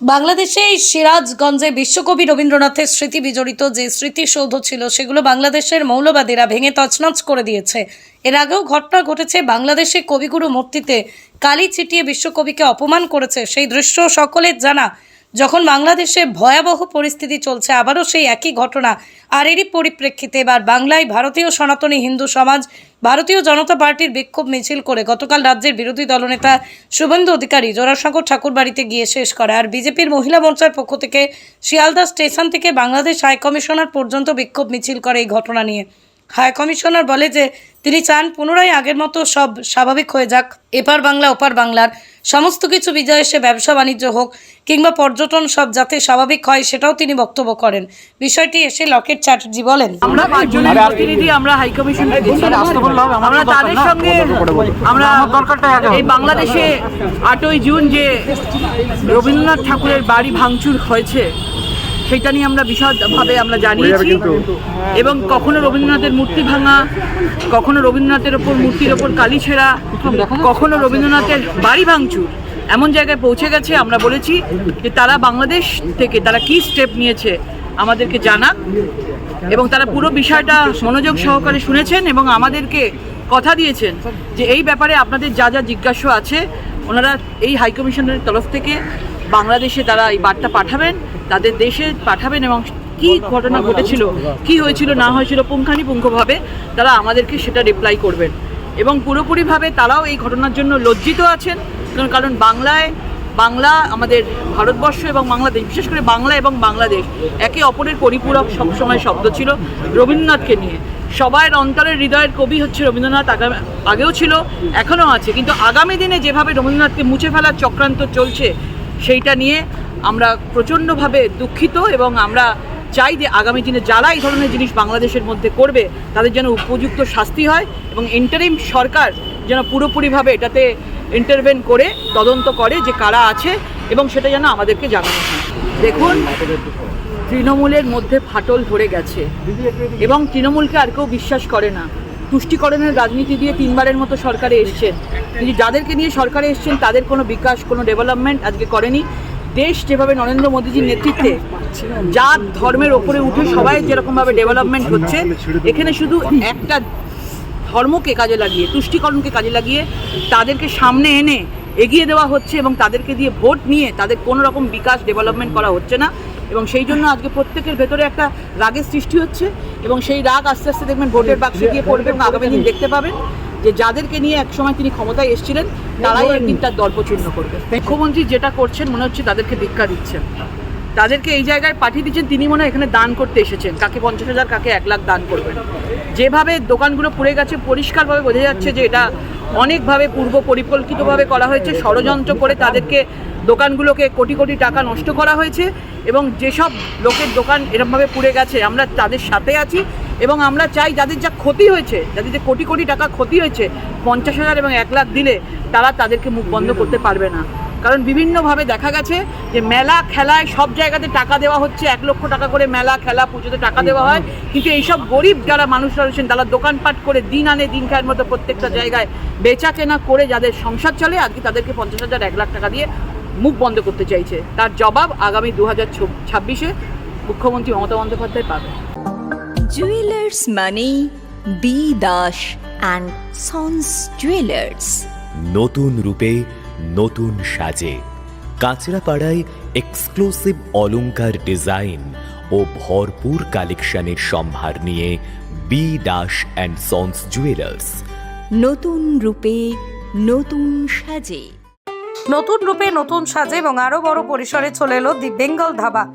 বাংলাদেশে সিরাজগঞ্জে বিশ্বকবি রবীন্দ্রনাথের স্মৃতি বিজড়িত যে স্মৃতিসৌধ ছিল, সেগুলো বাংলাদেশের মৌলবাদীরা ভেঙে তছনছ করে দিয়েছে। এর আগেও ঘটনা ঘটেছে বাংলাদেশে কবিগুরু মূর্তিতে কালি ছিটিয়ে বিশ্বকবিকে অপমান করেছে। সেই দৃশ্য সকলের জানা। যখন বাংলাদেশে ভয়াবহ পরিস্থিতি চলছে, আবারও সেই একই ঘটনা। আর এরই পরিপ্রেক্ষিতে এবার বাংলায় ভারতীয় সনাতনী হিন্দু সমাজ, ভারতীয় জনতা পার্টির বিক্ষোভ মিছিল করে গতকাল রাজ্যের বিরোধী দলনেতা শুভেন্দু অধিকারী জোড়াসাঁকর ঠাকুর বাড়িতে গিয়ে শেষ করে। আর বিজেপির মহিলা মোর্চার পক্ষ থেকে শিয়ালদা স্টেশন থেকে বাংলাদেশ হাই কমিশনার পর্যন্ত বিক্ষোভ মিছিল করে এই ঘটনা নিয়ে। হাই কমিশনার বলে যে তিনি চান পুনরায় আগের মতো সব স্বাভাবিক হয়ে যাক। এপার বাংলা ওপার বাংলার। সমস্ত কিছু বিজয় এসে ব্যবসা বাণিজ্য হোক কিংবা পর্যটন সব যাতে স্বাভাবিক হয় সেটাও তিনি বক্তব্য করেন। বিষয়টি এসে লকেট চ্যাটার্জি বলেন। আমরা পাঁচজনের প্রতিনিধি আমরা হাই কমিশন আমরা তাদের সঙ্গে আমরা এই বাংলাদেশে আটই জুন যে রবীন্দ্রনাথ ঠাকুরের বাড়ি ভাঙচুর হয়েছে সেটা নিয়ে আমরা বিশদভাবে আমরা জানিয়েছি। এবং কখনো রবীন্দ্রনাথের মূর্তি ভাঙা কখনো রবীন্দ্রনাথের ওপর মূর্তির ওপর কালি ছেঁড়া কখনো রবীন্দ্রনাথের বাড়ি ভাঙচুর এমন জায়গায় পৌঁছে গেছে। আমরা বলেছি যে তারা বাংলাদেশ থেকে তারা কি স্টেপ নিয়েছে আমাদেরকে জানাক। এবং তারা পুরো বিষয়টা মনোযোগ সহকারে শুনেছেন এবং আমাদেরকে কথা দিয়েছেন যে এই ব্যাপারে আপনাদের যা যা জিজ্ঞাসা আছে ওনারা এই হাইকমিশনের তরফ থেকে বাংলাদেশে তারা এই বার্তা পাঠাবেন। তাদের দেশে পাঠাবেন এবং কি ঘটনা ঘটেছিল কি হয়েছিল না হয়েছিল পুঙ্খানুপুঙ্খভাবে তারা আমাদেরকে সেটা রিপ্লাই করবেন। এবং পুরোপুরিভাবে তারাও এই ঘটনার জন্য লজ্জিত আছেন কারণ- বাংলায় বাংলা আমাদের ভারতবর্ষ এবং বাংলাদেশ বিশেষ করে বাংলা এবং বাংলাদেশ একে অপরের পরিপূরক সবসময় শব্দ ছিল রবীন্দ্রনাথকে নিয়ে। সবার অন্তরের হৃদয়ের কবি হচ্ছে রবীন্দ্রনাথ আগামী আগেও ছিল এখনও আছে। কিন্তু আগামী দিনে যেভাবে রবীন্দ্রনাথকে মুছে ফেলার চক্রান্ত চলছে সেইটা নিয়ে আমরা প্রচণ্ডভাবে দুঃখিত এবং আমরা চাই যে আগামী দিনে যারা এই ধরনের জিনিস বাংলাদেশের মধ্যে করবে, তাদের যেন উপযুক্ত শাস্তি হয় এবং ইন্টারিম সরকার যেন পুরোপুরিভাবে এটাতে ইন্টারভেন করে, তদন্ত করে যে কারা আছে এবং সেটা যেন আমাদেরকে জানানো হয়। দেখুন, তৃণমূলের মধ্যে ফাটল ধরে গেছে এবং তৃণমূলকে আর কেউ বিশ্বাস করে না। তুষ্টিকরণের রাজনীতি দিয়ে তিনবারের মতো সরকারে এসছেন। কিন্তু যাদেরকে নিয়ে সরকারে এসছেন, তাদের কোনো বিকাশ, কোনো ডেভেলপমেন্ট আজকে করেনি। দেশ যেভাবে নরেন্দ্র মোদীজির নেতৃত্বে জাত, ধর্মের ওপরে উঠে সবাই যেরকমভাবে ডেভেলপমেন্ট হচ্ছে, এখানে শুধু একটা ধর্মকে কাজে লাগিয়ে, তুষ্টিকরণকে কাজে লাগিয়ে তাদেরকে সামনে এনে এগিয়ে দেওয়া হচ্ছে এবং তাদেরকে দিয়ে ভোট নিয়ে তাদের কোনো রকম বিকাশ ডেভেলপমেন্ট করা হচ্ছে না। এবং সেই জন্য আজকে প্রত্যেকের ভেতরে একটা রাগের সৃষ্টি হচ্ছে এবং সেই রাগ আস্তে আস্তে দেখবেন ভোটের বাক্সে গিয়ে পড়বে। এবং আগামী দিন দেখতে পাবেন। যে যাদেরকে নিয়ে একসময় তিনি ক্ষমতায় এসেছিলেন তারাই একদিন তার দর্পচূর্ণ করবে। মুখ্যমন্ত্রী যেটা করছেন মনে হচ্ছে তাদেরকে ভিক্ষা দিচ্ছেন। তাদেরকে এই জায়গায় পাঠিয়ে দিচ্ছেন তিনি মনে হয় এখানে দান করতে এসেছেন। কাকে পঞ্চাশ হাজার কাকে এক লাখ দান করবেন। যেভাবে দোকানগুলো পুড়ে গেছে পরিষ্কারভাবে বোঝা যাচ্ছে যে এটা অনেকভাবে পূর্ব পরিকল্পিতভাবে করা হয়েছে। ষড়যন্ত্র করে তাদেরকে দোকানগুলোকে কোটি কোটি টাকা নষ্ট করা হয়েছে এবং যেসব লোকের দোকান এরকমভাবে পুড়ে গেছে আমরা তাদের সাথে আছি। এবং আমরা চাই যাদের যা ক্ষতি হয়েছে, যাদের যে কোটি কোটি টাকা ক্ষতি হয়েছে, পঞ্চাশ হাজার এবং এক লাখ দিলে তারা তাদেরকে মুখ বন্ধ করতে পারবে না। কারণ বিভিন্নভাবে দেখা গেছে যে মেলা খেলায় সব জায়গাতে টাকা দেওয়া হচ্ছে, এক লক্ষ টাকা করে মেলা, খেলা, পুজোতে টাকা দেওয়া হয়। কিন্তু এইসব গরিব যারা মানুষরা রয়েছেন তারা দোকানপাট করে দিন আনে, দিন খায়ের মতো প্রত্যেকটা জায়গায় বেচা কেনা করে যাদের সংসার চলে আজকে তাদেরকে পঞ্চাশ হাজার, এক লাখ টাকা দিয়ে মুখ বন্ধ করতে চাইছে। তার জবাব আগামী দু হাজার ছাব্বিশে মুখ্যমন্ত্রী মমতা বন্দ্যোপাধ্যায় পাবে জুয়েলার্স মানে B Das and sons jewellers নতুন রূপে নতুন সাজে। কাঁচরাপাড়ায় এক্সক্লুসিভ অলংকার ডিজাইন ও ভরপুর কালেকশনের সম্ভার নিয়ে B Das and sons jewellers নতুন রূপে নতুন সাজে। নতুন রূপে নতুন সাজে এবং আরও বড় পরিসরে চলে এলো দি Bengal dhaba.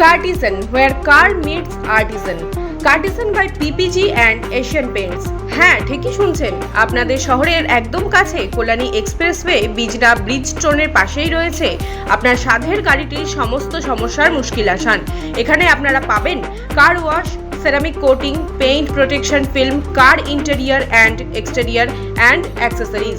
Cartisan, where car meets artisan. Cartisan by PPG and Asian Paints হ্যাঁ ঠিকই শুনছেন। আপনাদের শহরের একদম কাছে কল্যাণী এক্সপ্রেসওয়ে বিজনা ব্রিজ স্টোনের পাশেই রয়েছে আপনার সাধের গাড়িটির সমস্ত সমস্যার মুশকিল আসান। এখানে আপনারা পাবেন car wash ceramic coating paint protection film car interior and exterior and accessories